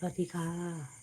สวัสดีค่ะ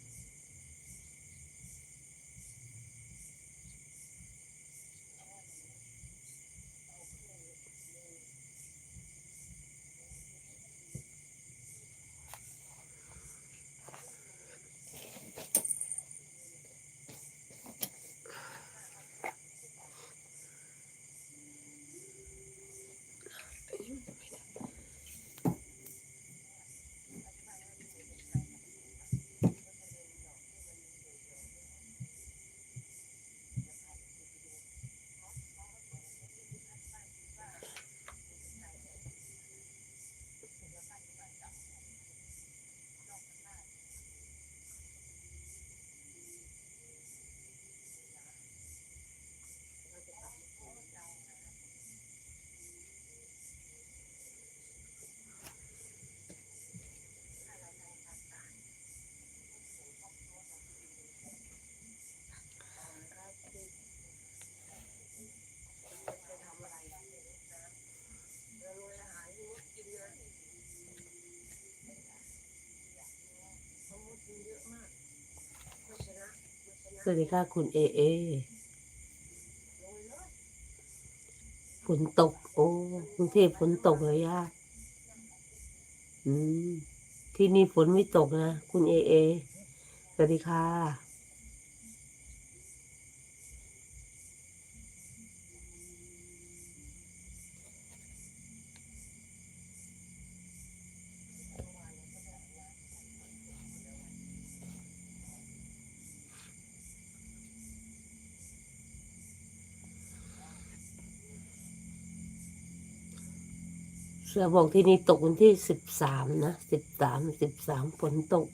สวัสดีค่ะคุณเอเอฝนตก โอ้กรุงเทพฝนตกเลยย่าอืมที่นี่ฝนไม่ตกนะ คุณเอเอ สวัสดีค่ะ สือบอกที่นี่ตกวันที่สิบสามนะสิบสามสิบสามฝนตก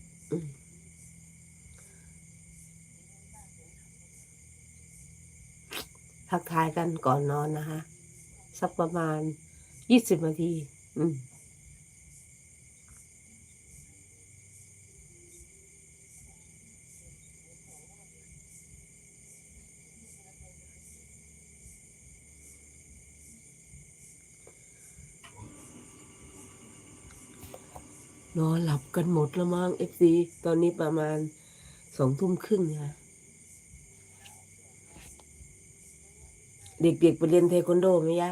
ทักทายกันก่อนนอนนะคะ สักประมาณยี่สิบนาที อืม นอนหลับกันหมดล้วมั้งเอฟซีตอนนี้ประมาณสองทุ่มครึ่งนะเด็กๆไปเรียนเทควันโดไหมย่า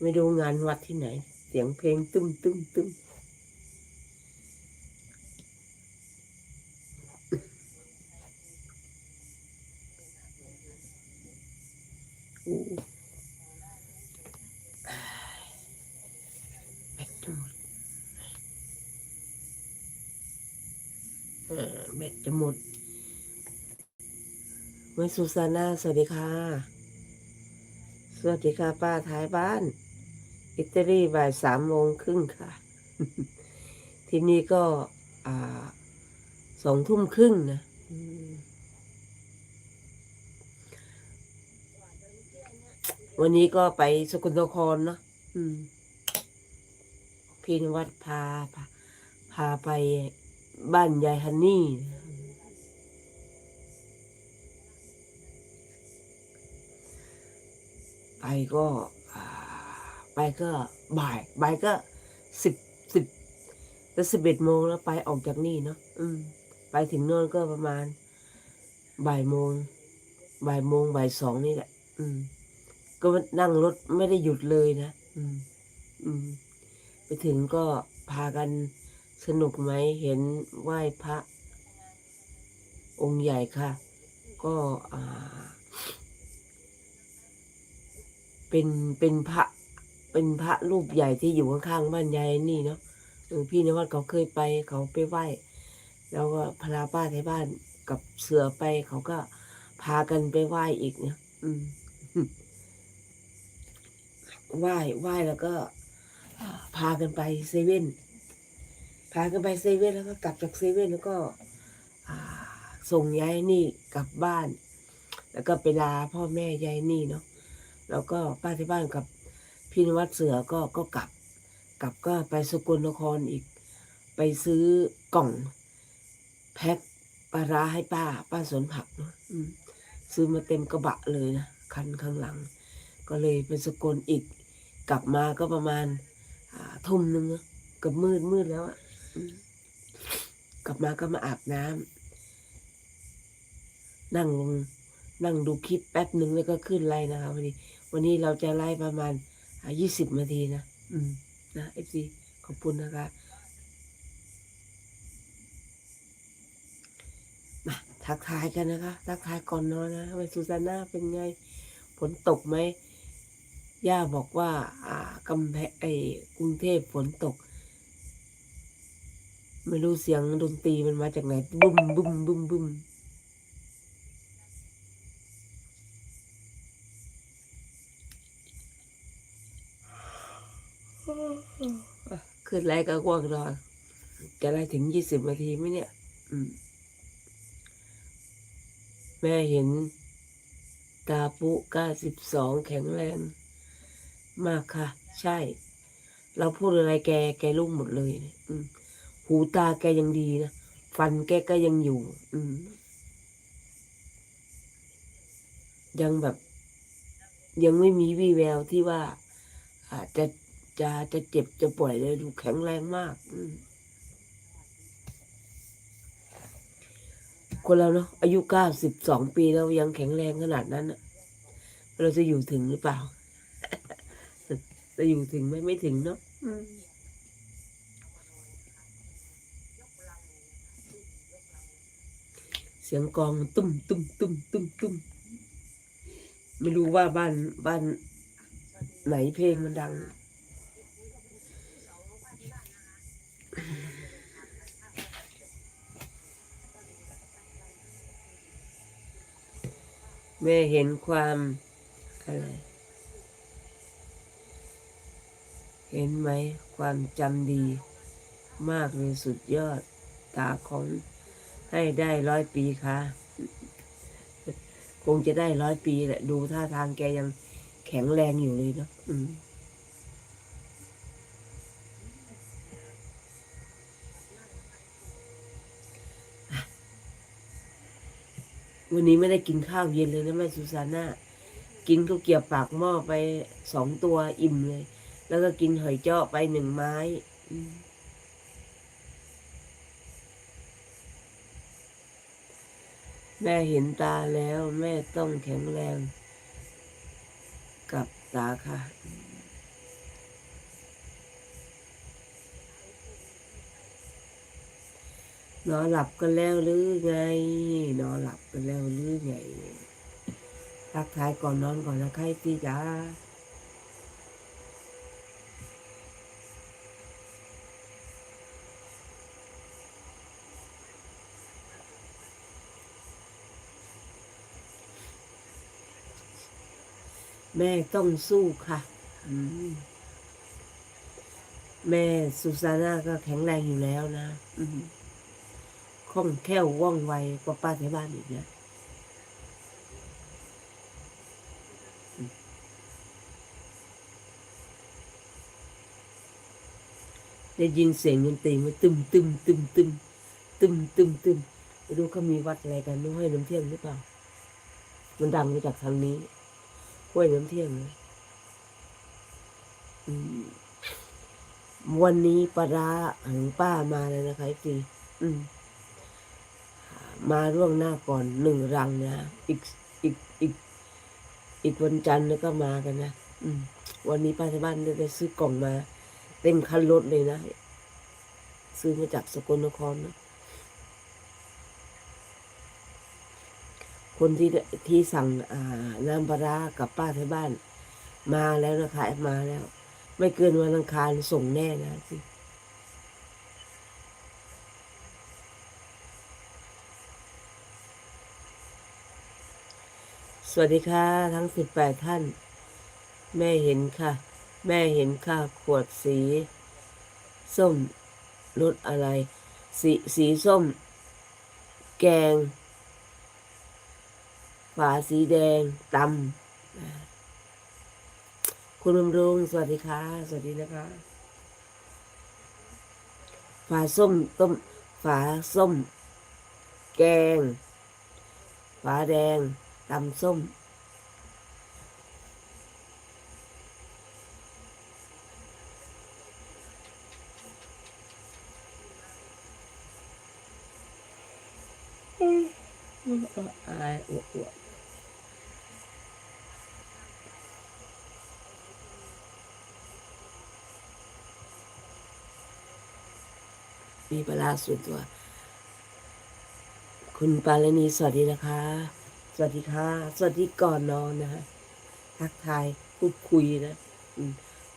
ไม่ดูงานวัดที่ไหน เสียงเพลงตุ้มตุ้มตุ้ม อู้แบตจะหมดเออแบตจะหมด เมื่อซูซานาสวัสดีค่ะ สวัสดีค่ะ ป้าท้ายบ้าน อิตาลีบ่ายสามโมงครึ่งค่ะ ที่นี่ก็สองทุ่มครึ่งนะวันนี้ก็ไปสกลนครเนาะพี่นวัดพาพาพาไปบ้านยายฮันนี่ ไปก็ไปก็บ่ายบ่ายก็สิบสิบจะสิบเอ็ดโมงแล้วไปออกจากนี่เนาะอืม ไปถึงโน่นก็ประมาณบ่ายโมงบ่ายโมงบ่ายสองนี่แหละ อืม ก็นั่งรถไม่ได้หยุดเลยนะอืม อืม ไปถึงก็พากันสนุกไหมเห็นไหว้พระ องค์ใหญ่ค่ะ ก็อ่า เป็นเป็นพระ เป็นพระรูปใหญ่ที่อยู่ข้างๆบ้านยายนี่เนาะพี่นวัดเขาเคยไปเขาไปไหว้ แล้วก็พลาป้าที่บ้านกับเสือไปเขาก็พากันไปไหว้อีกเนี่ยอืมไหว้ไหว้แล้วก็พากันไปเซเว่นพากันไปเซเว่นแล้วก็กลับจากเซเว่นแล้วก็ส่งยายนี่กลับบ้าน แล้วก็ไปลาพ่อแม่ยายนี่เนาะ แล้วก็ป้าที่บ้านกับพี่นวัดเสือก็ก็กลับ กลับก็ไปสกลนครอีก ไปซื้อกล่อง แพ็คปลาร้าให้ป้า ป้าสวนผักเนาะซื้อมาเต็มกระบะเลยนะคันข้างหลัง ก็เลยไปสกลอีก กลับมาก็ประมาณทุ่มหนึ่งกับมืดมืดแล้วอะกลับมาก็มาอาบน้ำนั่งลงนั่งดูคลิปแป๊บหนึ่งแล้วก็ขึ้นไลน์นะคะวันนี้ วันนี้เราจะไล่ประมาณยี่สิบนาทีนะอืมนะเอฟซีขอบคุณนะคะมาทักทายกันนะคะ ทักทายก่อนนอนนะว่าสุสาน่าเป็นไงฝนตกไหมย่าบอกว่า อ่ากำแพงไอ้กรุงเทพฝนตก ไม่รู้เสียงดนตรีมันมาจากไหนบุ้มบุ้มบุ้มบุ้ม ขึ้นไรก็กว้างรอจะได้ถึงยี่สิบนาทีไหมเนี่ย อืม แม่เห็น ตาปุก้าสิบสองแข็งแรง มากค่ะ ใช่ เราพูดอะไรแก แกรุ่งหมดเลยนี่ยอืม หูตาแกยังดีนะ ฟันแกก็ยังอยู่ อืม ยังแบบ ยังไม่มีวี่แววที่ว่าอาจจะ จะจะเจ็บจะป่วยเลยดูแข็งแรงมากอืคนเราเนาะอายุเก้าสิบสองปีแล้วยังแข็งแรงขนาดนั้นน่ะเราจะอยู่ถึงหรือเปล่า จะอยู่ถึงไหมไม่ถึงเนาะเสียงกองตุ้มตุ้มตุ้มตุ้มตุ้มไม่รู้ว่าบ้านบ้านไหนเพลงมันดัง แม่เห็นความอะไรเห็นไหมความจำดีมากเลยสุดยอด ตาของให้ได้ร้อยปีค่ะ คงจะได้ร้อยปีแหละ ดูท่าทางแกยังแข็งแรงอยู่เลยเนาะ วันนี้ไม่ได้กินข้าวเย็นเลยนะแม่ซูซาน่ากินข้าวเกี๊ยวปากหม้อไปสองตัวอิ่มเลย แล้วก็กินหอยเจาะไปหนึ่งไม้แม่เห็นตาแล้ว แม่ต้องแข็งแรง กับตาค่ะ นอนหลับกันแล้วหรือไง นอนหลับกันแล้วหรือไงทักทายก่อนนอนก่อนนะใครพี่จ๋าแม่ต้องสู้ค่ะ แม่สุซาน่าก็แข็งแรงอยู่แล้วนะอื คล่องแคล่วว่องไวกว่าป้าแถวบ้านอีกนะได้ยินเสียงดนตรีมันตึมตึมตึมตึมตึมตึมตึมไม่รู้เขามีวัดอะไรกันน้องห้วยน้ำเที่ยงหรือเปล่า มันดังมาจากทางนี้ห้วยน้ำเที่ยงนะวันนี้ปลาร้าของป้ามาเลยนะคะพี่อืม มาร่วงหน้าก่อนหนึ่งรังนะอีกอีกอีก อีกวันจันทร์แล้วก็มากันนะอืม วันนี้ป้าที่บ้านได้ซื้อกล่องมา เต็มคันรถเลยนะ ซื้อมาจากสกลนครนะคนที่ที่สั่งอ่าน้ำปลากับป้าที่บ้าน มาแล้วนะคะมาแล้ว ไม่เกินวันอังคารส่งแน่นะสิ สวัสดีค่ะ ทั้งสิบแปดท่าน แม่เห็นค่ะ แม่เห็นค่ะ ขวดสี ส้มรสอะไร สีสีส้ม แกง ฝาสีแดงตำอ่าคุณบำรุงสวัสดีค่ะ สวัสดีนะคะ ฝาส้มต้ม ฝาส้ม แกงฟ้าแดง ตำส้มอายอวดอวดมีปลาส่วนตัว คุณปาลนีสวัสดีนะคะ วัสดีค่ะ สวัสดีก่อนนอนนะฮะทักทายพูดคุยนะ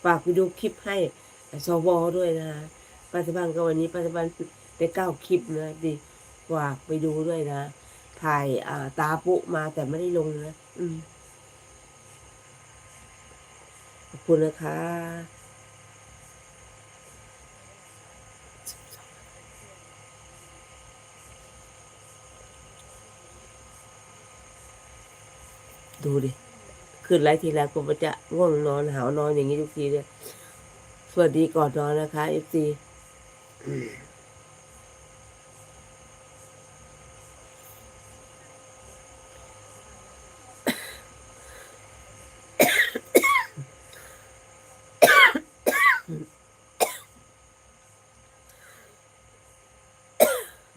ฝากไปดูคลิปให้สวด้วยนะฮะปัจจุบันก็วันนี้ปัจจุบันได้เก้าคลิปนะดีฝากไปดูด้วยนะ ถ่ายาตาปุมาแต่ไม่ได้ลงนะอืมขอบคุณนะคะ ดูดิขึ้นไลฟ์ทีแรกผมจะง่วงนอนหาวนอนอย่างนี้ทุกทีเลยสวัสดีก่อนนอนนะคะเอฟซี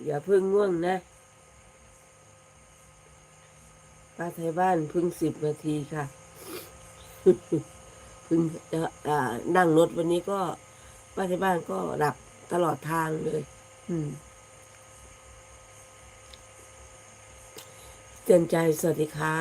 อย่าเพิ่งง่วงนะ ป้าไทยบ้านเพิ่งสิบนาทีค่ะเพิ่งจะอ่านั่งรถวันนี้ก็ป้าไทยบ้านก็หลับตลอดทางเลย อืมเตือนใจสวัสดีค่ะ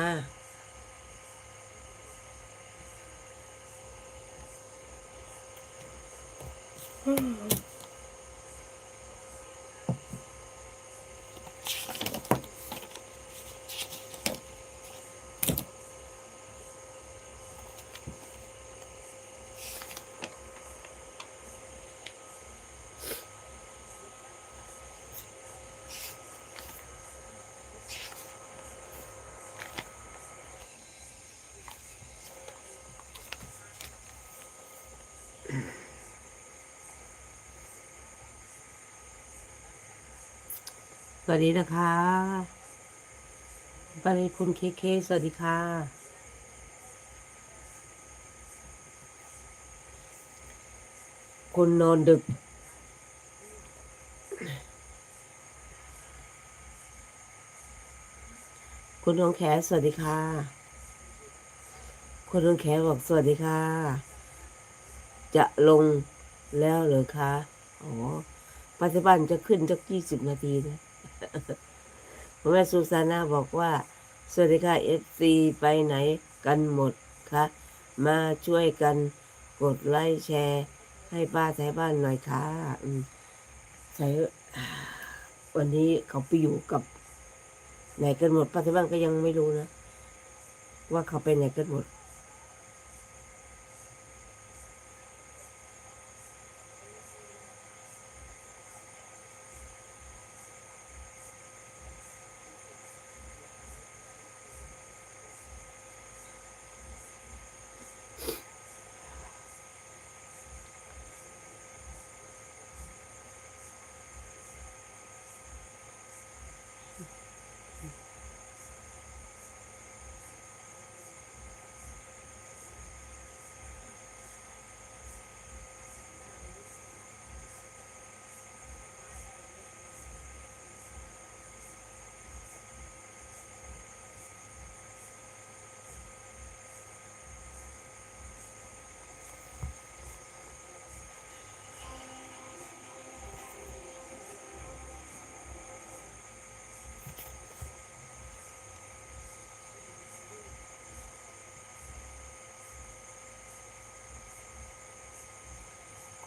สวัสดีนะคะปริคุณเคเค สวัสดีค่ะ คุณนอนดึก คุณน้องแขสวัสดีค่ะ คุณน้องแขบอกสวัสดีค่ะ จะลงแล้วเหรอคะ อ๋อปัจจุบันจะขึ้นจักยี่สิบนาทีนะ คุณแม่ซูซาน่าบอกว่า สวัสดีค่ะเอฟซีไปไหนกันหมดคะมาช่วยกันกดไลค์แชร์ ให้ป้าไทยบ้านหน่อยค่ะใช่วันนี้เขาไปอยู่กับ ไหนกันหมดป้าไทยบ้านก็ยังไม่รู้นะ ว่าเขาไปไหนกันหมด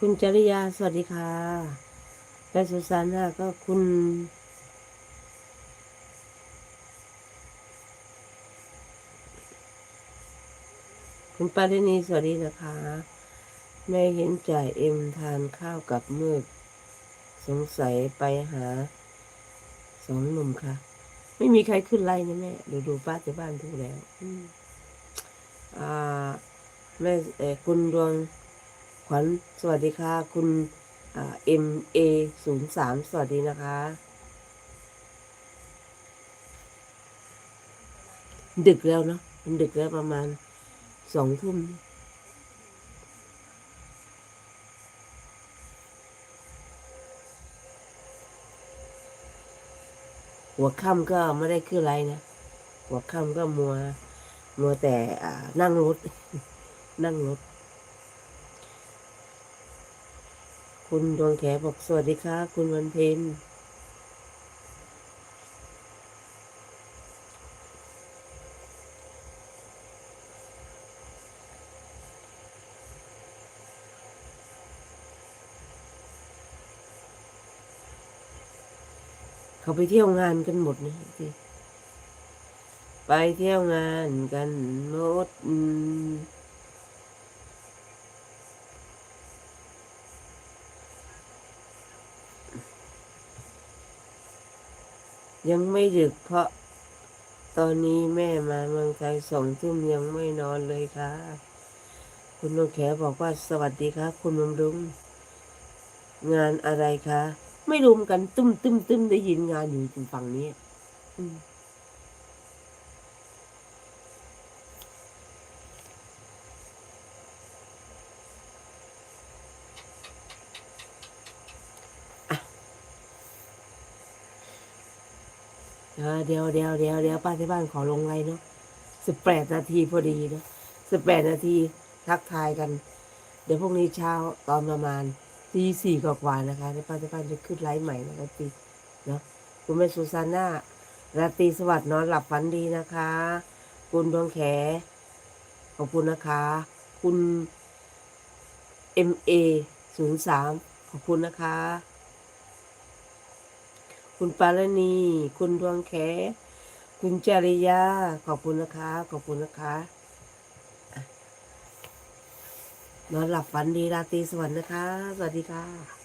คุณจริยา สวัสดีค่ะและสุสาน่าก็คุณ คุณปารินี สวัสดีนะคะ แม่เห็นจ่ายเอ็มทานข้าวกับมืด สงสัยไปหาสองหนุ่มค่ะ ไม่มีใครขึ้นไล่นะแม่ ดูดูป้าที่บ้านดูแล้ว อ่า แม่เออคุณดวง ขวัญสวัสดีค่ะ คุณเอ็มเอศูนย์สามสวัสดีนะคะ ดึกแล้วเนาะมันดึกแล้วประมาณสองทุ่มหัวค่ำก็ไม่ได้ขึ้นไรนะ หัวค่ำก็มัว มัวแต่อนั่งรถ นั่งรถ คุณดวงแขบอกสวัสดีค่ะ คุณวันเพ็ญเขาไปเที่ยวงานกันหมดนะสิไปเที่ยวงานกันหมด ยังไม่ดึกเพราะตอนนี้แม่มาเมืองไทยสองทุ่มยังไม่นอนเลยค่ะ คุณนงแขบอกว่าสวัสดีค่ะ คุณบำรุง งานอะไรคะ ไม่รวมกัน ตุ้มตุ้มตุ้มได้ยินงานอยู่ฝั่งนี้ อืม เดี๋ยวเดี๋ยวเดี๋ยวเดี๋ยวป้าที่บ้านขอลงไลน์เนาะสิบแปดนาทีพอดีเนาะสิบแปดนาทีทักทายกัน เดี๋ยวพรุ่งนี้เช้าตอนประมาณตีสี่กว่าๆนะคะในป้าที่บ้านจะขึ้นไลฟ์ใหม่นะคะตีเนาะคุณแม่สุซาน่าราตรีสวัสดิ์นอนหลับฝันดีนะคะ คุณดวงแขขอบคุณนะคะ คุณ MA ศูนย์สามขอบคุณนะคะ คุณปารณี คุณดวงแข คุณจริยา ขอบคุณนะคะ ขอบคุณนะคะนอนหลับฝันดีราตรีสวัสดิ์นะคะ สวัสดีค่ะ